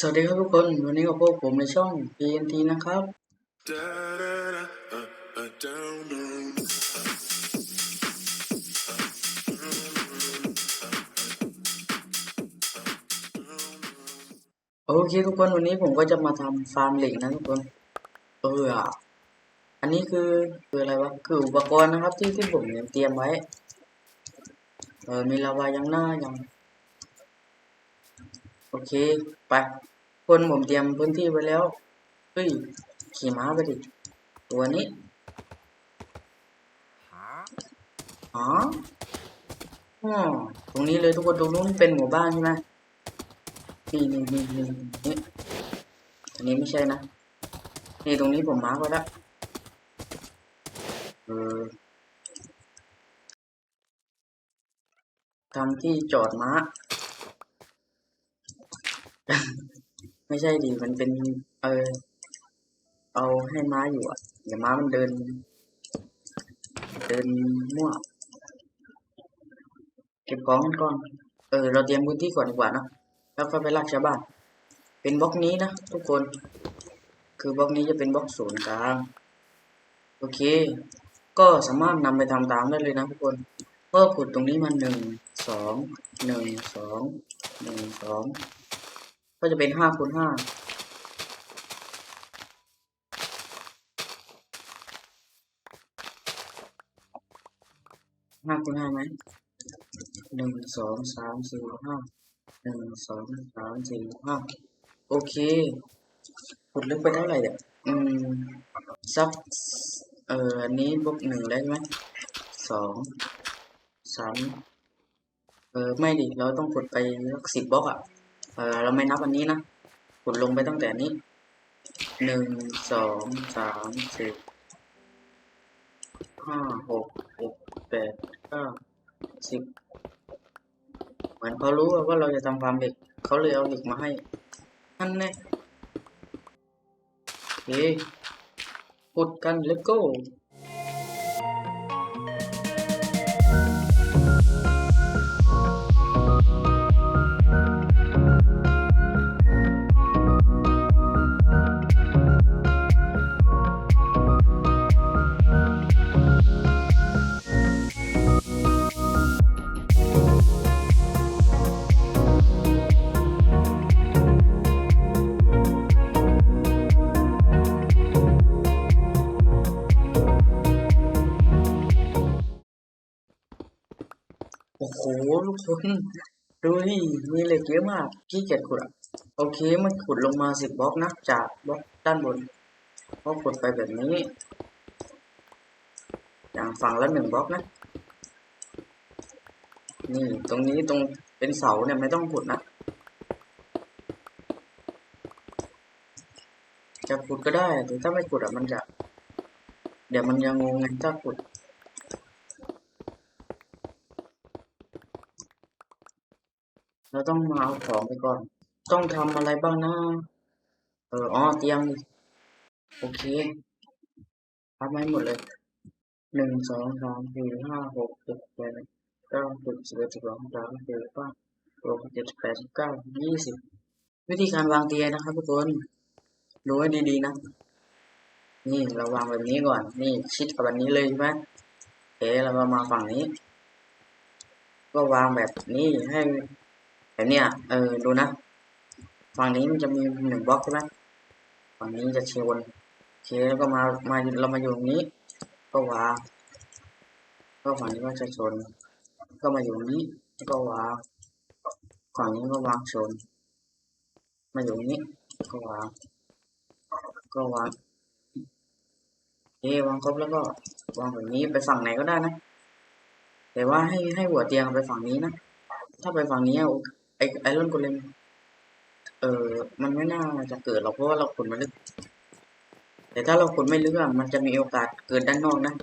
สวัสดีครับทุกคน วันนี้กับพวกผมในช่อง PNT นะครับ โอเคทุกคนวันนี้ผมก็จะมาทำฟาร์มเหล็กนะทุกคนเอออันนี้คือคืออะไรวะ คืออุปกรณ์นะครับที่ที่ผมเตรียมไว้ เออมีลาวายังหน้ายัง อเค ไปคนผมเตรียมพื้นที่ไว้แล้ว เฮ้ย ขี่ม้าไปดิ ตัวนี้อ๋ออ๋อตรงนี้เลยทุกคนตรงนู้นเป็นหมู่บ้านใช่ไหมนี่นี่นี่นี่นี่อันนี้ไม่ใช่นะ นี่ตรงนี้ผมมาร์กไว้แล้วเออทำที่จอดม้า ไม่ใช่ดิมันเป็น เออ เอาให้ม้าอยู่อะอย่าม้ามันเดิน เดินมั่วเก็บของกันก่อน เออ เราเตรียมพื้นที่ก่อนดีกว่าเนะแล้วก็ไปลากชาวบ้าน เป็นบล็อกนี้นะทุกคน คือบล็อกนี้จะเป็นบล็อกศูนย์กลาง โอเค ก็สามารถนำไปทำตามได้เลยนะทุกคน ก็ขุดตรงนี้มาหนึ่ง สอง หนึ่ง สอง หนึ่ง สอง ก็จะเป็นห้าคูณห้าห้าคูณห้าไหมหนึ่งสองสามสี่ห้าหนึ่งสองสามสี่ห้าโอเคขุดลึกไปเท่าไหร่เนี่ยอืมสักเอ่ออันนี้บวกหนึ่งได้ไหมสองสามเออไม่ดิเราต้องขุดไปสักสิบบล็อกอะ เออเราไม่นับอันนี้นะขุดลงไปตั้งแต่นี้หนึ่งสองสามสี่ห้าหกเจ็ดแปดเก้าสิบเหมือนเขารู้ว่าเราจะทำฟาร์มเหล็กเขาเลยเอาเหล็กมาให้นั่นแน่เฮ้ขุดกัน let's go โทุกคนดูดิมีเหล็กเยอะมากขี้เกียจขุดอะโอเคมันขุดลงมาสิบบล็อกนะจากบล็อกด้านบนก็ขุดไปแบบนี้ อย่างฝั่งละหนึ่งบล็อกนะ นี่ตรงนี้ตรงเป็นเสาเนี่ยไม่ต้องขุดนะ จะขุดก็ได้แต่ถ้าไม่ขุดอะมันจะ เดี๋ยวมันจะงงไงถ้าขุด เราต้องมาเอาของไปก่อน ต้องทำอะไรบ้างนะ เอออ๋อเตียงโอเคทำให้หมดเลยหนึ่งสองสามสี่ห้าหกเจ็ดแปดเก้าสิบสิบเอ็ดสิบสองสิบสามสิบสี่สิบห้าหกสิบเจ็ดสิบแปดสิบเก้ายี่สิบวิธีการวางเตียงนะครับทุกคนดูให้ดีๆนะ นี่เราวางแบบนี้ก่อน นี่ชิดกับแบบนี้เลยใช่ไหมเอ๋เรามามาฝั่งนี้ ก็วางแบบนี้ให้ แบบเนี้ยเออ ดูนะ ฝั่งนี้มันจะมีหนึ่งบล็อกใช่ไหมฝั่งนี้จะเชวนเคแล้วก็มา มาเรามาอยู่ตรงนี้ ก็วางก็ฝั่งนี้ก็จะชน ก็มาอยู่ตรงนี้แล้วก็วางฝั่งนี้ก็วางชน มาอยู่ตรงนี้ ก็วาง ก็วางโอวางครบแล้วก็วางแบบนี้ไปฝั่งไหนก็ได้นะ แต่ว่าให้ให้หัวเตียงไปฝั่งนี้นะ ถ้าไปฝั่งนี้อะ ไอไอรอนโกเลมเออมันไม่น่าจะเกิดหรอกเพราะว่าเราขุดมาลึก แต่ถ้าเราขุดไม่ลึกอะมันจะมีโอกาสเกิดด้านนอกนะ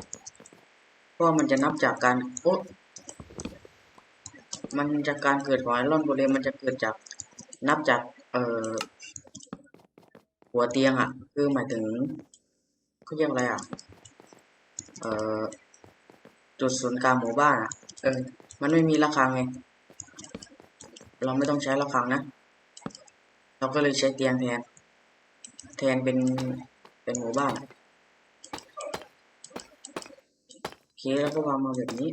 เพราะมันจะนับจากการโอ้มันจากการเกิดของไอรอนโกเลมมันจะเกิดจากนับจากเอ่อหัวเตียงอะคือหมายถึงเขาเรียกอะไรอะเอ่อจุดศูนย์กลางหมู่บ้านอะเออมันไม่มีระฆังไง เราไม่ต้องใช้ระฆังนะ เราก็เลยใช้เตียงแทน แทนเป็นเป็นหมู่บ้านโอเคแล้วก็วางมาแบบนี้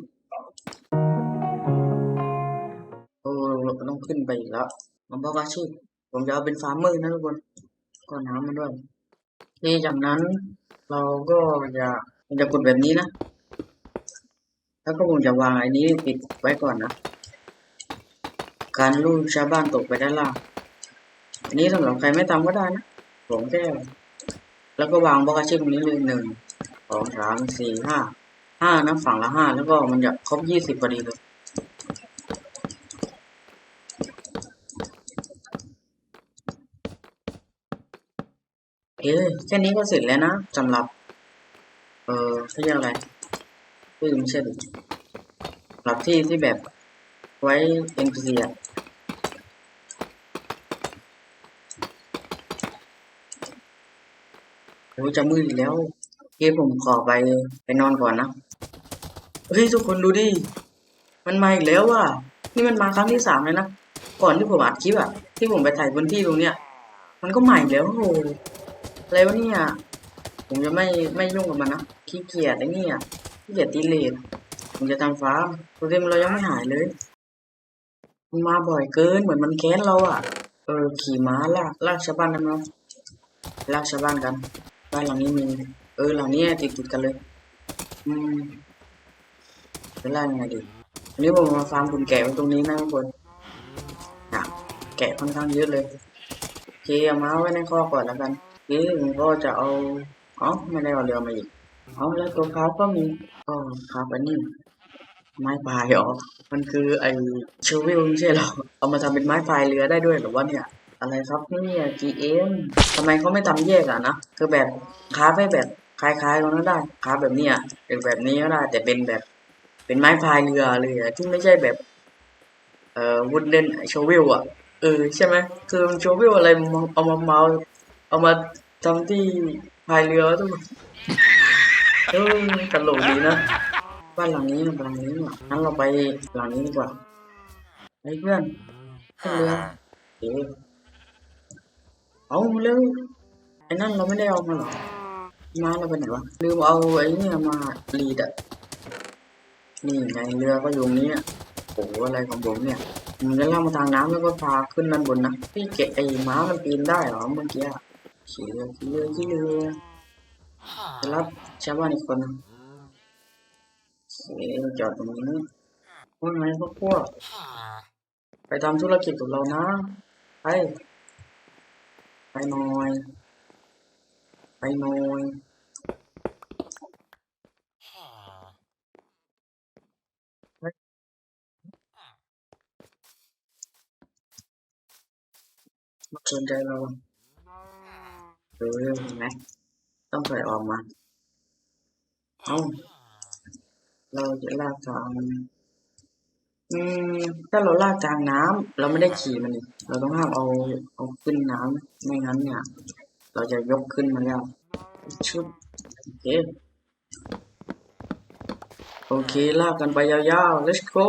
โอ้เราต้องขึ้นไปอีกแล้วมันบอกอาชีพผมจะเอาเป็นฟาร์มเมอร์นะทุกคนก็น้ำมันด้วยนี่จากนั้นเราก็จะจะกดแบบนี้นะ แล้วก็ผมจะวางไอ้นี้ปิดไว้ก่อนนะ การลูกชาวบ้านตกไปด้านล่าง อันนี้สำหรับใครไม่ทำก็ได้นะผมแค่แล้วก็วางบล็อกอาชีพตรงนี้เลยหนึ่งสองสามสี่ห้าห้านะฝั่งละห้าแล้วก็มันจะครบยี่สิบพอดีเลยเอ้ยแค่นี้ก็เสร็จแล้วนะสำหรับ เออเขาเรียกอะไรชื่อไม่ใช่ดิสำหรับที่ที่แบบไว้ NPC อะ โอ้จะมืดอีกแล้วเฮ้ผมขอไปไปนอนก่อนนะเฮ้ยทุกคนดูดิ มันมาอีกแล้วว่ะ นี่มันมาครั้งที่สามเลยนะ ก่อนที่ผมอัดคลิปอะที่ผมไปถ่ายพื้นที่ตรงเนี้ย มันก็ใหม่แล้วโอ้โหอะไรวะเนี่ย ผมจะไม่ไม่ยุ่งกับมันนะ ขี้เกียจไอ้เนี่ยขี้เกียจตีเลทผมจะทำฟ้าโปรเทมเรายังไม่หายเลย มันมาบ่อยเกินเหมือนมันแค้นเราอะเออขี่ม้าลากลากชาวบ้านกันเนาะลากชาวบ้านกัน บ้านหลังนี้มีเออหลังนี้ติดติดกันเลย อืมจะลากยังไงดีอันนี้ผมมาฟาร์มคุณแกะไว้ตรงนี้นะทุกคนอะแกะค่อนข้างเยอะเลยโอเคเอาม้าไว้ในคอก่อนแล้วกันทีนี้ผมก็จะเอาอ๋อไม่ได้เอาเรือมาอีกเอาแล้วตัวเขาก็มีอ๋อครับอันนี้ไม้พายอ๋อมันคือไอเชลวิลใช่หรอเอามาทำเป็นไม้พายเรือได้ด้วยหรือว่าเนี่ย อะไรครับเนี่ย GM ทำไมเขาไม่ทำแยกอะนะ คือแบบคราฟให้แบบคล้ายๆกันก็ได้คราฟแบบเนี้ยเป็นแบบนี้ก็ได้ แต่เป็นแบบเป็นไม้พายเรือเลยอะที่ไม่ใช่แบบเอ่อวุดเล่นโชวิลอะเออใช่ไหมคือโชวิลอะไรมันเอามาเมาเอามาทำที่พายเรือทุกคนเออตลกดีนะบ้านหลังนี้บ้านหลังนี้เนี่ยงั้นเราไปหลังนี้ดีกว่าไอ้เพื่อนขึ้นเรือเอ๋ เอาเร็วไอ้นั่นเราไม่ได้เอามาหรอมาเราไปไหนวะลืมเอาไอ้เนี่ยมาลีดอะนี่ไงเรือก็อยู่งนี้โอ้โหอะไรของผมเนี่ยมันจะล่ามาทางน้ำแล้วก็พาขึ้นด้านบนนะพี่เกะไอ้ม้ามันปีนได้เหรอเมื่อกี้ขี่เรือขี่เรือขี่เรือจะรับชาวบ้านอีกคนนึงโอเจอดตรงนี้ว่าไงพวกพวกไปทำธุรกิจกับเรานะไป ไปหน่อย ไปหน่อยมาสนใจเราเออเห็นไหมต้องถอยออกมา เอาเราจะลากทาง อืมถ้าเราลากกลางน้ำเราไม่ได้ขี่มันนี่เราต้องห้ามเอาเอาขึ้นน้ำไม่งั้นเนี่ย เราจะยกขึ้นมาแล้วชุดโอเคโอเคลากกันไปยาวๆ let's go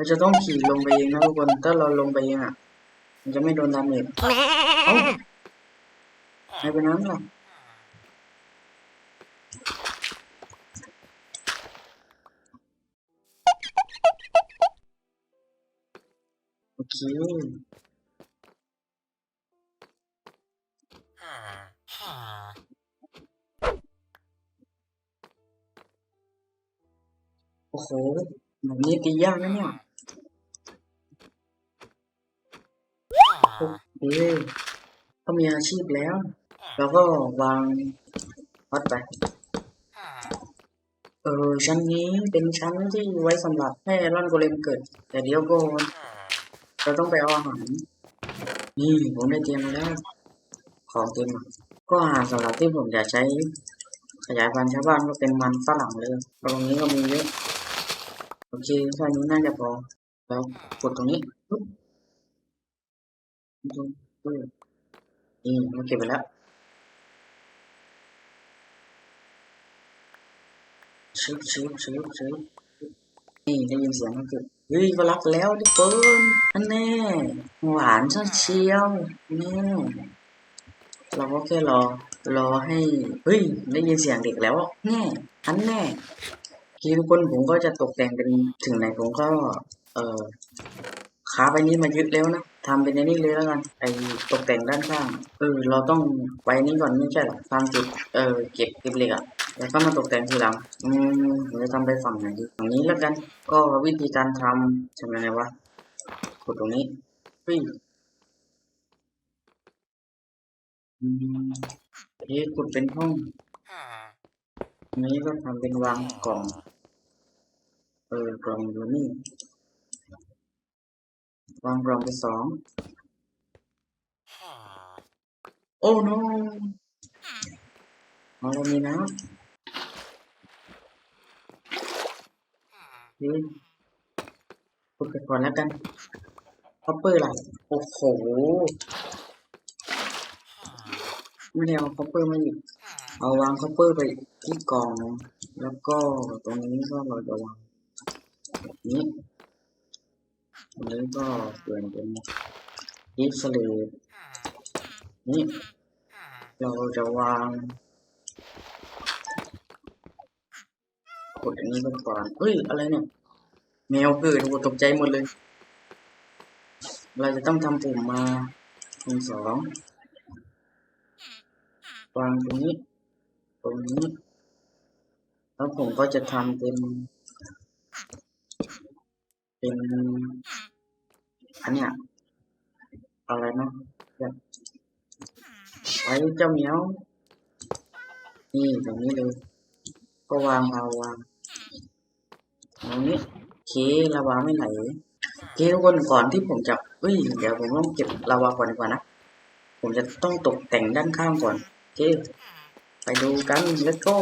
เราจะต้องขี่ลงไปเองนะทุกคน ถ้าเราลงไปเองอะ มันจะไม่โดนดาเมจเอ้าไม่เป็นนั้นหรอกโอเคโอ้โหแบบนี้ตียากนะเนี่ย โอเคก็มีอาชีพแล้วแล้วก็วางวัดไป เออชั้นนี้เป็นชั้นที่ไว้สำหรับให้ร่อนโกเลมเกิด แต่เดี๋ยวก่อนเราต้องไปเอาอาหาร นี่ผมได้เตรียมมาแล้ว ของเต็มอะก็อาหารสำหรับที่ผมอยากใช้ขยายพันธุ์ชาวบ้านก็เป็นมันฝรั่งเลยตรงนี้ก็มีเยอะ โอเคแค่นี้น่าจะพอ แล้วกดตรงนี้ ปุ๊บปุ๊บปุ๊บนี่มาเก็บไปแล้วชึบชึบชึบชึบนี่ได้ยินเสียงมันเกิดเฮ้ยก็รับแล้วทุกคนอันแน่หวานซะเชียวแน่เราก็แค่รอ รอให้ เฮ้ย ได้ยินเสียงเด็กแล้วแน่อันแน่ทีทุกคนผมก็จะตกแต่งเป็นถึงไหนผมก็ เอ่อขาไปนี้มายึดแล้วนะ ทำเป็นในนี้เลยแล้วกันไอตกแต่งด้านข้าง เออ เราต้องไปนี่ก่อนไม่ใช่หรอทางจุด เออ เก็บเก็บเหล็กอะแล้วก็มาตกแต่งทีหลัง อืมผมจะทำไปฝั่งไหนดีฝั่งนี้แล้วกัน ก็วิธีการทำทำยังไงวะกดตรงนี้เฮ้ยอืมเอ๊ะกดเป็นห้องอันนี้ก็ทำเป็นวางกล่อง เออกล่องอยู่นี่ วางกล่องไปสองโอ้ no อ๋อเรามีน้ำเฮ้ยกดไปก่อนแล้วกันคอปเปอร์ล่ะ โอ้โห ไม่ได้เอาคอปเปอร์มาอีก เอาวางคอปเปอร์ไปที่กล่อง แล้วก็ตรงนี้ก็เราจะวางแบบนี้ตรง นี้ก็เปลี่ยนเป็นดิสเลย์นี่เราจะวางกดอันนี้ไปก่อนเฮ้ย อะไรเนี่ย แมวเกิดโอ้โหตกใจหมดเลย เราจะต้องทำปุ่มมาหนึ่งสองวางตรงนี้ ตรงนี้ แล้วผมก็จะทำเป็น เป็น อันเนี้ยอะไรนะแบบไว้เจ้าเหมียว นี่ตรงนี้เลย ก็วางเอาวางตรงนี้โอเคลาวาไม่ไหลโอเคทุกคนก่อนที่ผมจะเอ้ยเดี๋ยวผมต้องเก็บลาวาก่อนดีกว่านะผมจะต้องตกแต่งด้านข้างก่อนโอเคไปดูกัน let's go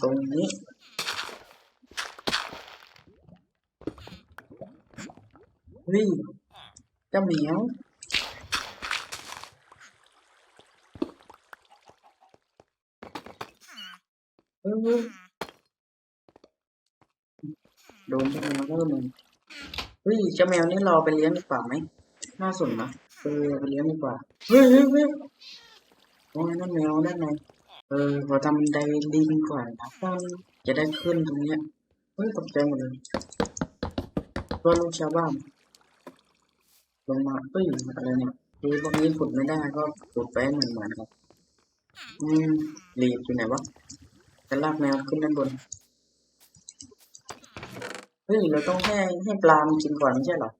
ตรงนี้เฮ้ยเจ้าเหมียวเออโดนที่มันเริ่มเลยเฮ้ยเจ้าแมวนี่เราเอไปเลี้ยงดีกว่าไหมน่าสนนะเออไปเลี้ยงดีกว่าเฮ้ยเฮ้ยเฮ้ยโอ้ยนั่นแมวด้านใน เออขอทำไดลิงก่อนนะกันจะได้ขึ้นตรงเนี้ยเฮ้ยตกใจหมดเลยตัวลูกชาวบ้านลงมาเฮ้ยอะไรเนี่ยคือพวกนี้ขุดไม่ได้ก็ขุดไปเหมือนเหมือนครับอืมลีดอยู่ไหนวะจะลากแมวขึ้นด้านบนเฮ้ยเราต้องให้ให้ปลามันกินก่อนไม่ใช่หรอ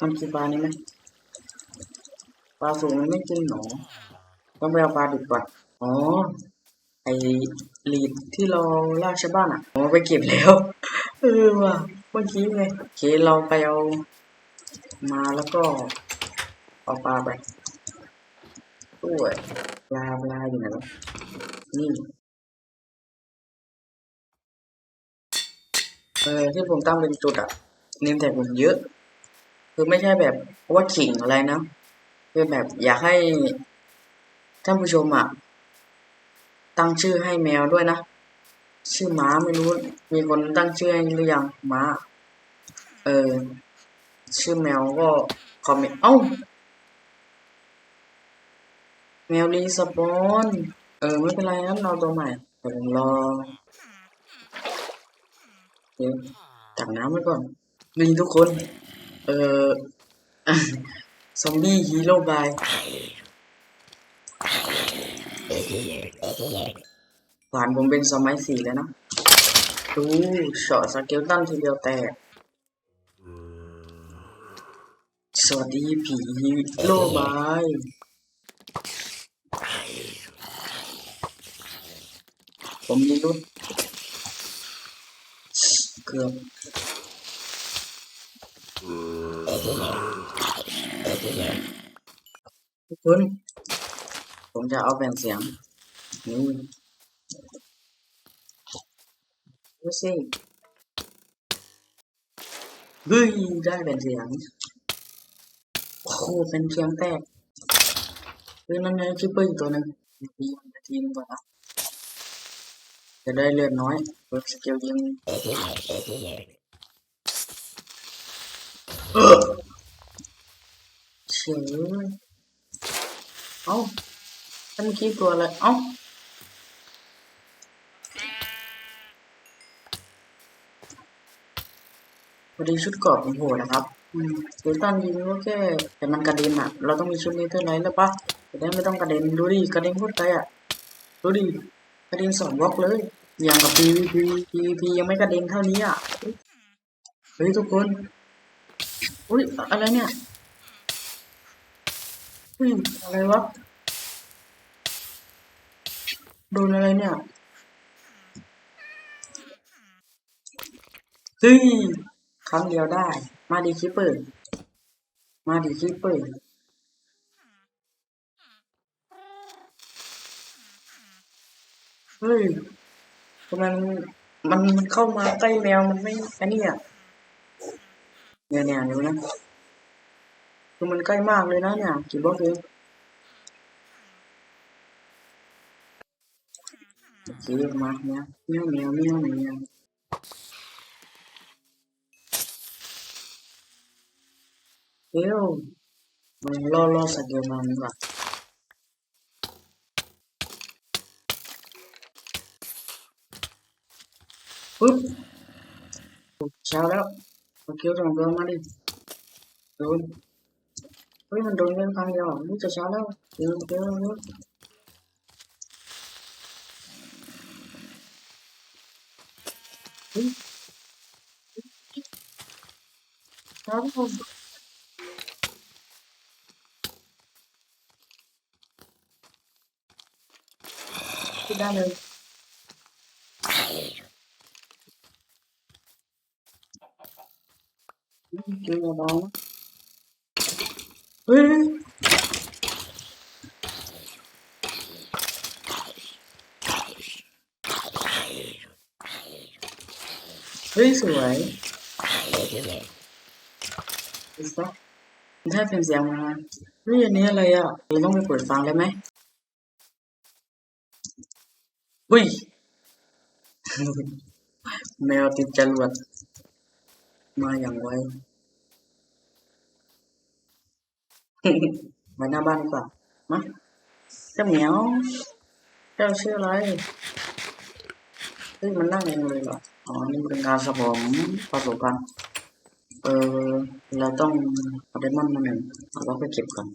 มันกินปลานี้ไหมปลาสูงมันไม่กินหนอต้องไปเอาปลาดิบก่อนอ๋อ ไอลีดที่เราลากชาวบ้านอะผมเอาไปเก็บแล้วเออว่ะเมื่อกี้ไงโอเคเราไปเอามาแล้วก็เอาปลาไปด้วยปลาปลาอยู่ไหนวะนี่เออที่ผมตั้งเป็นจุดอะ เนมแท็กผมเยอะ คือไม่ใช่แบบว่าขิงอะไรนะคือแบบอยากให้ท่านผู้ชมอะ ตั้งชื่อให้แมวด้วยนะ ชื่อหมาไม่รู้ มีคนตั้งชื่อให้หรือยังหมาเออ ชื่อแมวก็คอมเมนต์เอ้า แมวรีสปอนเออ ไม่เป็นไรงั้นเราตัวใหม่เดี๋ยวผมรอเคตักน้ำไว้ก่อนนี่ทุกคน เออซอมบี้ฮีโร่บาย หวานผมเป็นสมัยสี่แล้วนะ ดูช็อตสเกลตันทีเดียวแตก สวัสดีผีโร่บายผมมีรุ่นเกือบทุกคน ผมจะเอาแผ่นเสียงนี่ดูสิเฮ้ยได้แผ่นเสียงโอ้โหเป็นเสียงแตกเฮ้ยนั่นไงคิปเปอร์อีกตัวหนึ่งทีมทีมก่อนนะจะได้เลือดน้อยเวิร์กสเกลยิงเออเฉยเอ้า ท่านคิดตัวอะไร เอ้าพอดีชุดกรอบผมโหดนะครับอืมเดยวตันยิงก็แค่แต่มันกระเด็นอะ เราต้องมีชุดนี้เท่านั้นแล้วปะจะได้ไม่ต้องกระเด็น ดูดิ กระเด็นพูดไกลอะ ดูดิ กระเด็นสองบล็อกเลย อย่างกับ PVP PVP ยังไม่กระเด็นเท่านี้อะ เฮ้ยทุกคน อุ้ยอะไรเนี่ยอุ้ยอะไรวะ โดนอะไรเนี่ยเฮ้ยครั้งเดียวได้ มาดีคิปเปอร์มาดีคิปเปอร์เฮ้ยทำไมมันมันมันเข้ามาใกล้แมวมันไม่อันนี้อะเนี่ยเนี่ยดูนะคือมันใกล้มากเลยนะเนี่ยกี่บล็อกเอง โอเคมาเนี่ยเมียวเมียวเมียวเมียวเดี๋ยวมันล่อล่อสเกลมันกว่าปึ๊บเช้าแล้วสเกลสองตัวมมาดิโดนเฮ้ยมันโดนเรื่องครั้งเดียวอะนี่จะเช้าแล้วเร็วเร็วเร็วเฮ้ย เช้าแล้วคิ ดได้เลยเจอกับน้องเฮ้ยเฮ้ยสวยดูซะถ้าเป็นเสียงมาเฮ้ยอันนี้อะไรอะเราต้องไปเปิดฟังเลยไหมอุ้ยแมวติดจรวดมาอย่างไวมาหน้าบ้านดีกว่ามาเจ้าเหมียวเจ้าชื่ออะไรเฮ้ยมันนั่งเองเลยเหรออ๋อนี่เป็นการสะสมประสบการณ์ เออเราต้องเอาไดมอนด์มาหนึ่งเราไปเก็บก่อน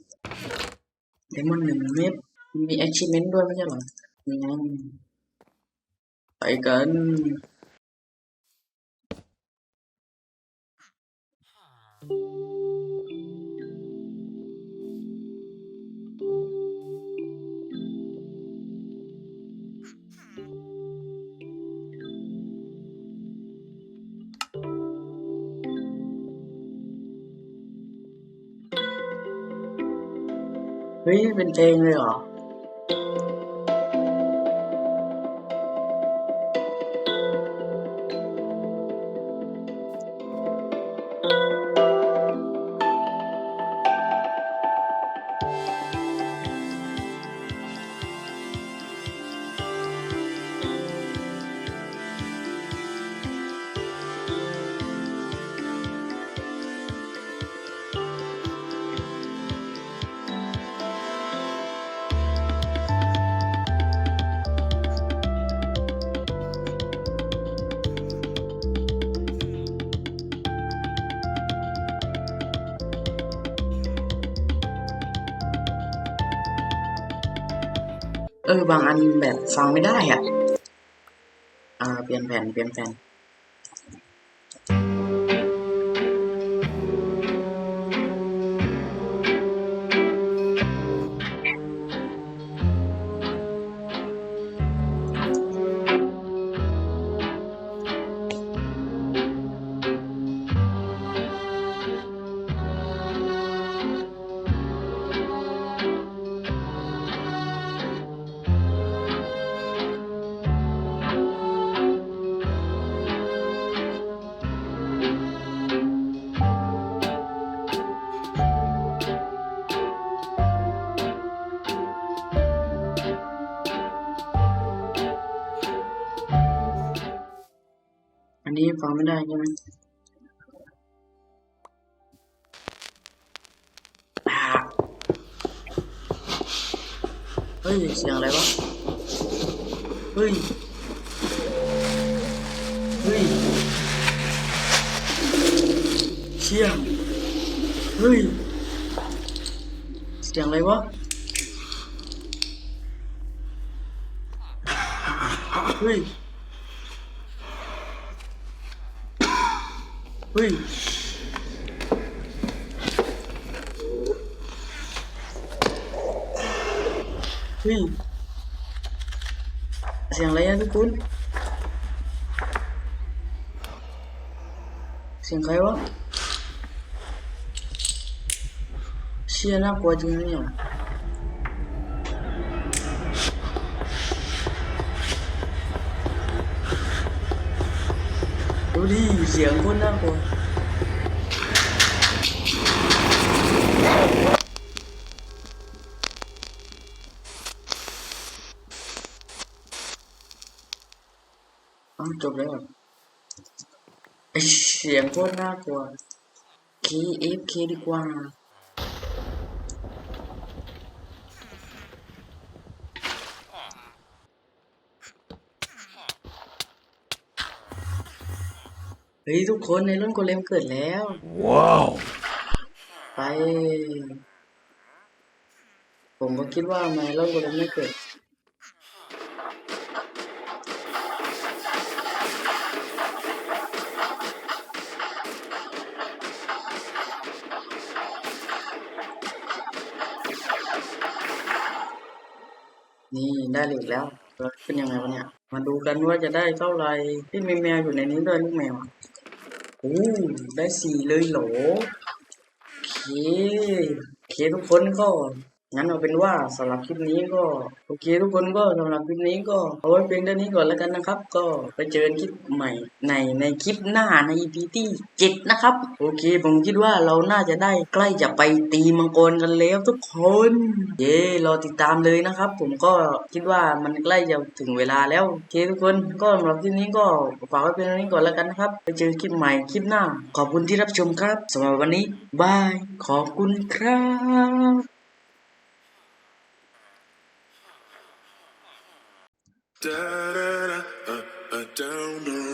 ไดมอนด์หนึ่งเม็ดมีแอคชิเมนต์ด้วยไม่ใช่เหรอนี่ไงไปกัน เฮ้ยเป็ เออบางอันแบบฟังไม่ได้อะ อ่า เปลี่ยนแผ่นเปลี่ยนแผ่น นี้ฟังไม่ได้ใช่ไหมเฮ้ย เสียงอะไรวะ เฮ้ย เฮ้ย เสียง เฮ้ย เสียงอะไรวะเชี่ย น่ากลัวจริงนะเนี่ยดู ดิเสียงคนน่ากลัวจบแล้วไอเสียงโคตรน่ากลัว KFK ดีกว่า เฮ้ยทุกคนในรุ่นโกเลมเกิดแล้ว ว้าว ไป ผมก็คิดว่าทำไมรุ่นโกเลมไม่เกิด นี่ได้เหล็กแล้วแล้วเป็นยังไงวะเนี่ย มาดูกันว่าจะได้เท่าไหร่ที่มีแมวอยู่ในนี้ด้วยลูกแมวอะ โอ้ได้สี่เลยเหรอโอเคโอเคทุกคนก็ งั้นเอาเป็นว่าสำหรับคลิปนี้ก็โอเค ทุกคนก็สำหรับคลิปนี้ก็เอาไว้เพียงเท่านี้ก่อนแล้วกันนะครับ ก็ไปเจอกันคลิปใหม่ในในคลิปหน้าใน EP ที่เจ็ดนะครับ โอเค ผมคิดว่าเราน่าจะได้ใกล้จะไปตีมังกรกันแล้วทุกคน เย้รอติดตามเลยนะครับ ผมก็คิดว่ามันใกล้จะถึงเวลาแล้วโอเคทุกคนก็สำหรับคลิปนี้ก็ฝากไว้เพียงเท่านี้ก่อนแล้วกันนะครับ ไปเจอคลิปใหม่คลิปหน้า ขอบคุณที่รับชมครับสำหรับวันนี้บายขอบคุณครับ da da da, uh, uh, down.